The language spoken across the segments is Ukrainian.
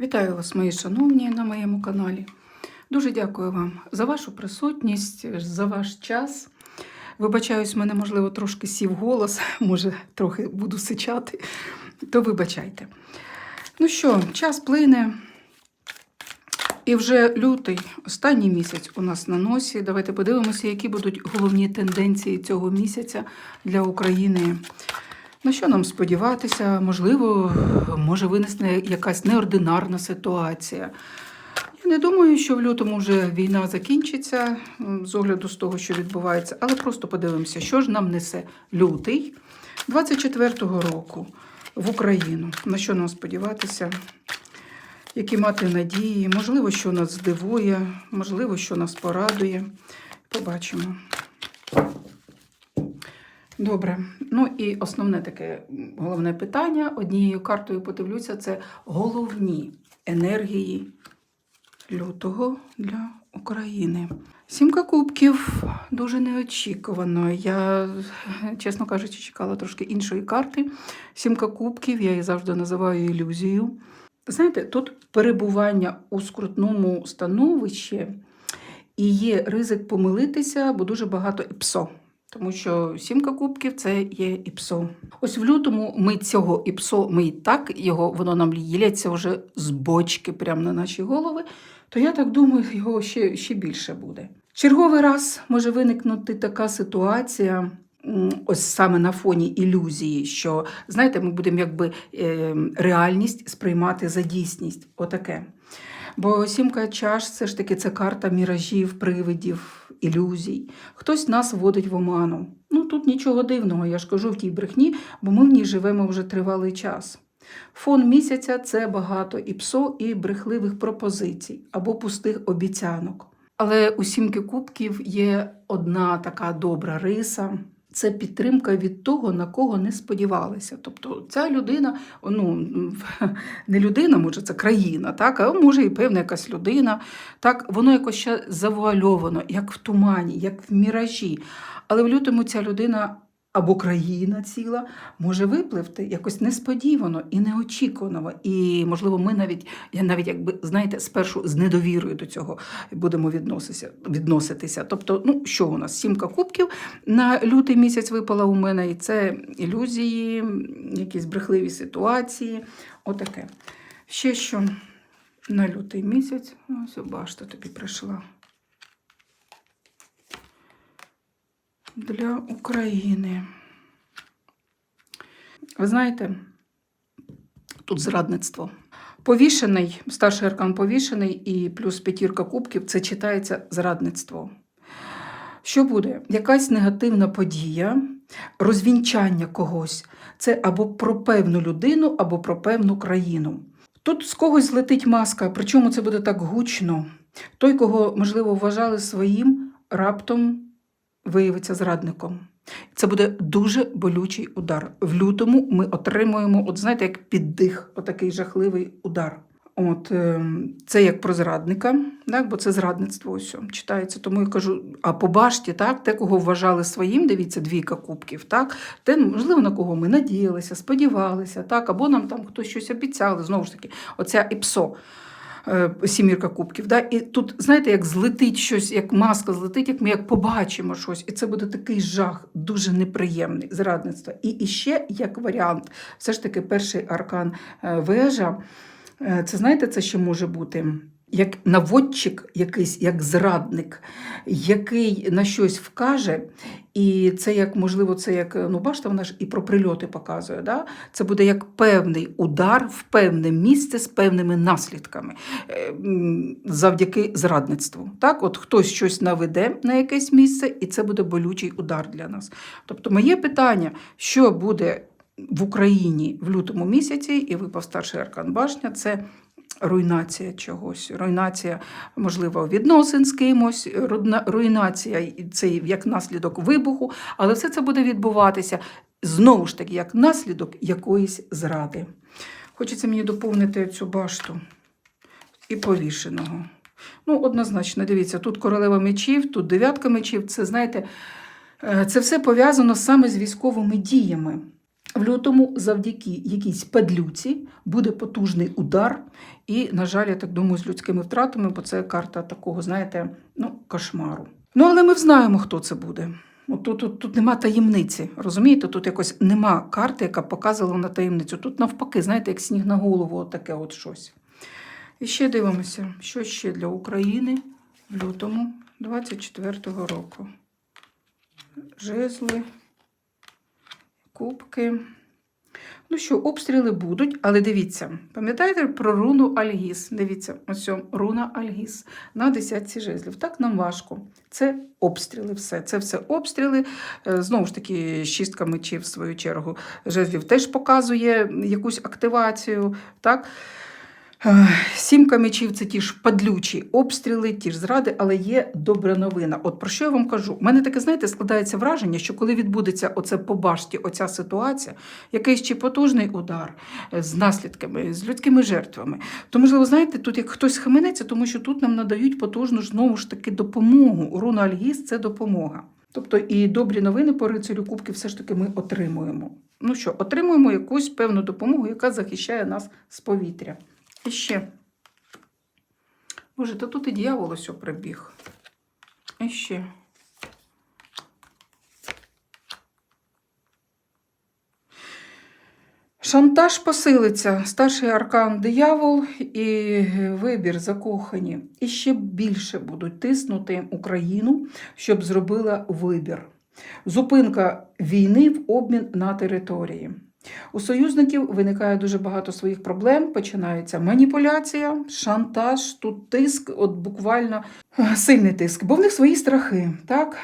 Вітаю вас, мої шановні, на моєму каналі. Дуже дякую вам за вашу присутність, за ваш час. Вибачаюсь, мене, можливо, трошки сів голос, може, трохи буду сичати, то вибачайте. Ну що, час плине. І вже лютий, останній місяць у нас на носі. Давайте подивимося, які будуть головні тенденції цього місяця для України. На що нам сподіватися? Можливо, може винесне якась неординарна ситуація. Я не думаю, що в лютому вже війна закінчиться з огляду з того, що відбувається, але просто подивимося, що ж нам несе лютий 24-го року в Україну. На що нам сподіватися? Які мати надії, можливо, що нас здивує, можливо, що нас порадує. Побачимо. Добре. Ну і основне таке головне питання. Однією картою подивлюся, це головні енергії лютого для України. Сімка кубків дуже неочікувано. Я, чесно кажучи, чекала трошки іншої карти. Сімка кубків, я її завжди називаю ілюзією. Знаєте, тут перебування у скрутному становищі і є ризик помилитися, бо дуже багато іпсо. Тому що сімка кубків це є іпсо. Ось в лютому ми цього іпсо, ми і так його, воно нам лється вже з бочки прямо на наші голови. То я так думаю, його ще, ще більше буде. Черговий раз може виникнути така ситуація, ось саме на фоні ілюзії, що знаєте, ми будемо якби е, реальність сприймати за дійсність. Отаке. Бо сімка чаш це ж таки це карта міражів, привидів, ілюзій. Хтось нас вводить в оману. Ну тут нічого дивного, я ж кажу в тій брехні, бо ми в ній живемо вже тривалий час. Фон місяця це багато і псо, і брехливих пропозицій або пустих обіцянок. Але у сімки кубків є одна така добра риса. Це підтримка від того, на кого не сподівалися. Тобто ця людина, ну не людина, може, це країна, так, а може і певна якась людина. Так, воно якось ще завуальовано, як в тумані, як в міражі. Але в лютому ця людина або країна ціла може випливти якось несподівано і неочікувано. І, можливо, ми навіть, я навіть, якби знаєте, спершу з недовірою до цього будемо відноситися. відноситися. Тобто, ну що у нас? Сімка кубків на лютий місяць випала у мене, і це ілюзії, якісь брехливі ситуації. Отаке. Ще що на лютий місяць, ось башта тобі прийшла. Для України. Ви знаєте, тут зрадництво. Повішений, старший аркан повішений і плюс п'ятірка кубків це читається зрадництво. Що буде? Якась негативна подія, розвінчання когось. Це або про певну людину, або про певну країну. Тут з когось злетить маска, причому це буде так гучно. Той, кого, можливо, вважали своїм, раптом виявиться зрадником. Це буде дуже болючий удар. В лютому ми отримуємо, от знаєте, як піддих, отакий жахливий удар. От е, це як про зрадника, так, бо це зрадництво ось читається. Тому я кажу, а по башті, так, те, кого вважали своїм, дивіться, двійка кубків, так, те, можливо, на кого ми надіялися, сподівалися, так, або нам там хтось щось обіцяли. Знову ж таки, оця іпсо. Е, Сімірка кубків. Да? І тут, знаєте, як злетить щось, як маска злетить, як ми як побачимо щось. І це буде такий жах, дуже неприємний зрадництво. І, і ще як варіант, все ж таки, перший аркан е, вежа. Е, Це знаєте, це ще може бути як наводчик, якийсь, як зрадник, який на щось вкаже, і це як, можливо, це як, ну бачите, вона ж і про прильоти показує. Да? Це буде як певний удар в певне місце з певними наслідками е, завдяки зрадництву. Так, от хтось щось наведе на якесь місце, і це буде болючий удар для нас. Тобто, моє питання, що буде в Україні в лютому місяці, і випав старший аркан башня, це руйнація чогось. Руйнація, можливо, відносин з кимось, руйнація це як наслідок вибуху, але все це буде відбуватися знову ж таки як наслідок якоїсь зради. Хочеться мені доповнити цю башту і повішеного. Ну, однозначно, дивіться, тут королева мечів, тут дев'ятка мечів. Це, знаєте, е, це все пов'язано саме з військовими діями. В лютому, завдяки якійсь падлюці, буде потужний удар. І, на жаль, я так думаю, з людськими втратами, бо це карта такого, знаєте, ну, кошмару. Ну, але ми знаємо, хто це буде. От Тут, тут, тут нема таємниці. Розумієте, тут якось нема карти, яка показувала на таємницю. Тут навпаки, знаєте, як сніг на голову, от таке от щось. І ще дивимося, що ще для України в лютому 24-го року. Жезли, кубки. Ну що, обстріли будуть, але дивіться, пам'ятаєте про руну Альгіс? Дивіться, ось руна Альгіс на десятці жезлів. Так нам важко. Це обстріли, все. Це все обстріли. Е, Знову ж таки, шістка мечів, в свою чергу, жезлів теж показує якусь активацію. Так? Сімка мечів це ті ж падлючі обстріли, ті ж зради, але є добра новина. От про що я вам кажу? У мене таке, знаєте, складається враження, що коли відбудеться оце по башті, оця ситуація, якийсь чи потужний удар е, з наслідками, з людськими жертвами, то, можливо, знаєте, тут як хтось хаменеться, тому що тут нам надають потужну знову ж таки допомогу. Руна Альгіс це допомога. Тобто і добрі новини по рицарю Кубки все ж таки ми отримуємо. Ну що, отримуємо якусь певну допомогу, яка захищає нас з повітря. І ще. Боже, та тут і дьявол ось прибіг. І ще. Шантаж посилиться, старший аркан диявол і вибір закохані. І ще більше будуть тиснути Україну, щоб зробила вибір. Зупинка війни в обмін на території. У союзників виникає дуже багато своїх проблем. Починається маніпуляція, шантаж, тут тиск, от буквально е, сильний тиск, бо в них свої страхи. так?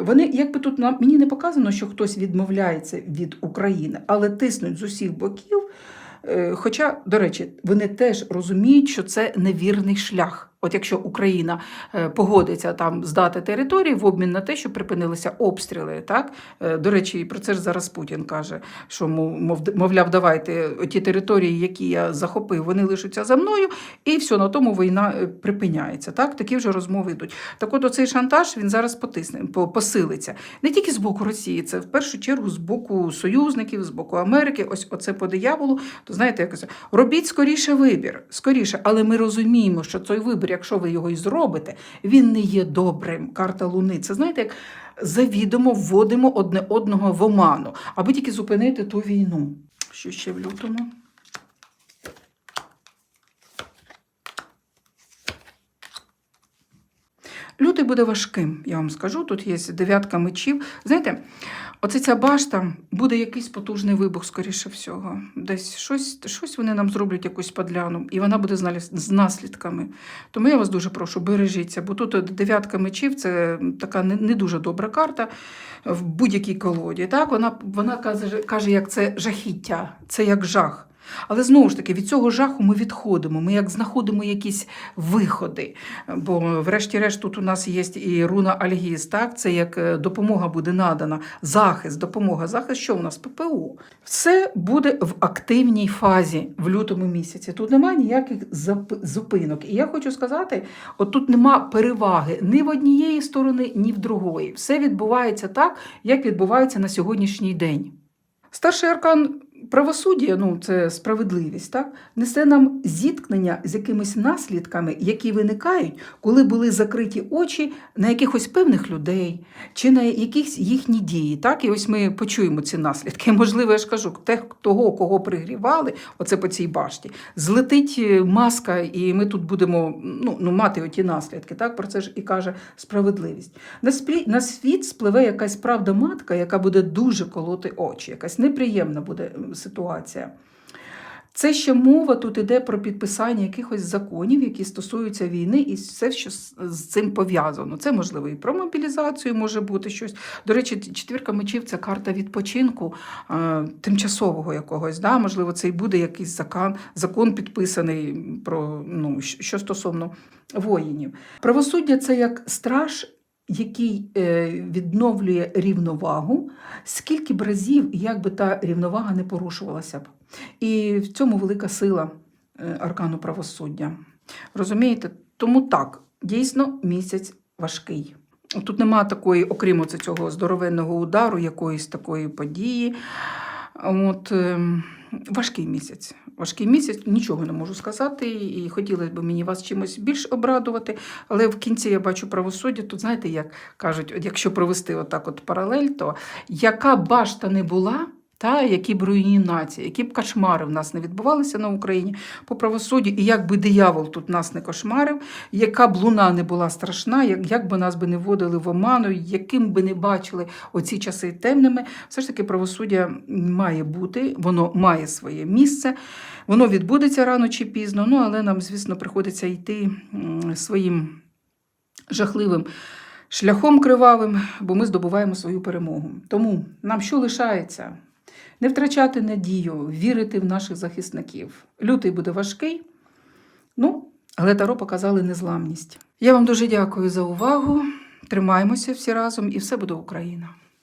Вони, якби тут мені не показано, що хтось відмовляється від України, але тиснуть з усіх боків. Е, Хоча, до речі, вони теж розуміють, що це невірний шлях. От якщо Україна е, погодиться там здати території в обмін на те, що припинилися обстріли, так Е, до речі, і про це ж зараз Путін каже, що мов, мов- мовляв, давайте ті території, які я захопив, вони лишаться за мною, і все на тому війна е, припиняється. Так, такі вже розмови йдуть. Так, от оцей шантаж він зараз потисне, посилиться не тільки з боку Росії, це в першу чергу з боку союзників, з боку Америки. Ось оце по дияволу. То знаєте, як це робіть скоріше вибір, скоріше, але ми розуміємо, що цей вибір, якщо ви його і зробите, він не є добрим. Карта Луни. Це знаєте, як завідомо вводимо одне одного в оману, аби тільки зупинити ту війну. Що ще в лютому? Лютий буде важким, я вам скажу. Тут є дев'ятка мечів. Знаєте, оце ця башта буде якийсь потужний вибух, скоріше всього. Десь щось, щось вони нам зроблять якусь падляну, і вона буде з наслідками. Тому я вас дуже прошу, бережіться, бо тут дев'ятка мечів це така не, дуже добра карта в будь-якій колоді. Так? Вона, вона каже, каже, як це жахіття, це як жах. Але знову ж таки, від цього жаху ми відходимо. Ми як знаходимо якісь виходи. Бо, врешті-решт, тут у нас є і руна Альгіс, так? Це як е, допомога буде надана, захист, допомога, захист, що у нас ППУ. Все буде в активній фазі в лютому місяці. Тут немає ніяких зупинок. І я хочу сказати: от тут нема переваги ні в однієї сторони, ні в другої. Все відбувається так, як відбувається на сьогоднішній день. Старший аркан правосуддя, ну це справедливість, так несе нам зіткнення з якимись наслідками, які виникають, коли були закриті очі на якихось певних людей чи на якісь їхні дії. Так, і ось ми почуємо ці наслідки. Можливо, я ж кажу, те, того, кого пригрівали, оце по цій башті, злетить е, маска, і ми тут будемо ну, ну, мати оті наслідки. Так, про це ж і каже справедливість. На, сплі... на світ спливе якась правда матка, яка буде дуже колоти очі, якась неприємна буде ситуація. Це ще мова тут іде про підписання якихось законів, які стосуються війни, і все, що з цим пов'язано. Це можливо і про мобілізацію може бути щось. До речі, четвірка мечів це карта відпочинку е, тимчасового якогось. Да? Можливо, це і буде якийсь закон, закон підписаний про ну, що стосовно воїнів. Правосуддя це як страж. Який е, відновлює рівновагу, скільки б разів, як би та рівновага не порушувалася б. І в цьому велика сила е, аркану правосуддя. Розумієте? Тому так, дійсно, місяць важкий. Тут немає такої, окрім цього здоровенного удару, якоїсь такої події. От, ем, важкий місяць. Важкий місяць, нічого не можу сказати, і хотілося б мені вас чимось більш обрадувати. Але в кінці я бачу правосуддя. Тут знаєте, як кажуть, якщо провести отак от паралель, то яка башта не була, та які б руйнації, які б кошмари в нас не відбувалися на Україні по правосуддю, і як би диявол тут нас не кошмарив, яка б луна не була страшна, як, як би нас би не вводили в оману, яким би не бачили оці часи темними, все ж таки правосуддя має бути, воно має своє місце, воно відбудеться рано чи пізно, ну але нам, звісно, приходиться йти своїм жахливим шляхом кривавим, бо ми здобуваємо свою перемогу. Тому нам що лишається? Не втрачати надію, вірити в наших захисників. Лютий буде важкий, ну, але Таро показали незламність. Я вам дуже дякую за увагу. Тримаємося всі разом, і все буде Україна.